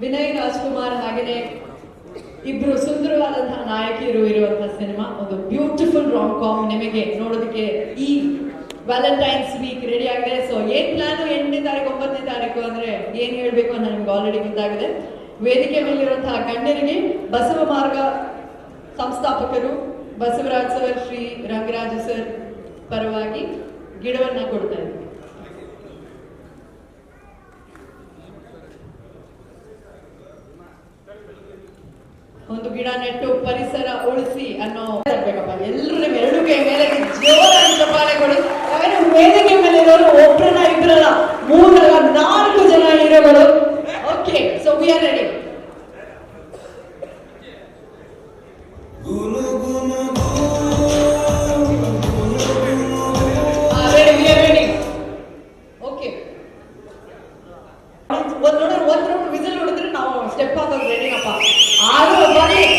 ವಿನಯ್ ರಾಜ್ಕುಮಾರ್ ಹಾಗೆಯೇ ಇಬ್ರು ಸುಂದರವಾದಂತಹ ನಾಯಕಿಯರು ಇರುವಂತಹ ಸಿನಿಮಾ. ಒಂದು ಬ್ಯೂಟಿಫುಲ್ ರಾಮ್ ಕಾಮ್ ನಿಮಗೆ ನೋಡೋದಕ್ಕೆ ಈ ವ್ಯಾಲೆಂಟೈನ್ಸ್ ವೀಕ್ ರೆಡಿ ಆಗಿದೆ. ಸೊ ಏನ್ ಪ್ಲಾನ್ ಎಂಟನೇ ತಾರೀಕು, ಒಂಬತ್ತನೇ ತಾರೀಕು ಅಂದ್ರೆ ಏನ್ ಹೇಳ್ಬೇಕು ಅಂತ ನಿಮ್ಗೆ ಆಲ್ರೆಡಿ ಗೊತ್ತಾಗಿದೆ. ವೇದಿಕೆ ಮೇಲಿರುವಂತಹ ಗಣ್ಯರಿಗೆ ಬಸವ ಮಾರ್ಗ ಸಂಸ್ಥಾಪಕರು ಬಸವರಾಜ್ ಸರ್, ಶ್ರೀ ರಂಗರಾಜ ಸರ್ ಪರವಾಗಿ ಗಿಡವನ್ನ ಕೊಡ್ತಾ ಇದ್ದೀವಿ. ಒಂದು ಗಿಡ ನೆಟ್ಟು ಪರಿಸರ ಉಳಿಸಿ ಅನ್ನೋ ಇರ್ಬೇಕಪ್ಪ ಎಲ್ಲರೂ ನಿಮ್ಮ ಎರಡು ಮೇಲೆ ಜೋರಾಗಿ ಚಪ್ಪಾಳೆ ಕೊಡಿ ಯಾಕಂದ್ರೆ ವೇದಿಕೆ ಮೇಲೆ ಇರೋರು ಒಬ್ಬರನ್ನ ಇಬ್ಬರಲ್ಲ ಮೂರಲ್ಲ ನಾಲ್ಕು ಜನ ಇರೋಗಳು okay so we are ready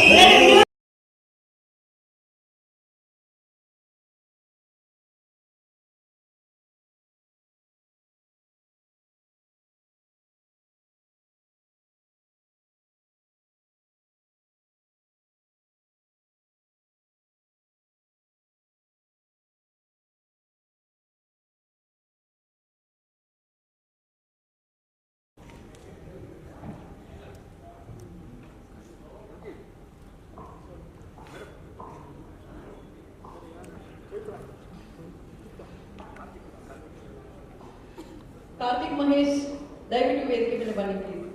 Amen. ready? Karthik Mahesh ದಯವಿಟ್ಟು ವೇದಿಕೆ ಮೇಲೆ ಬನ್ನಿ please.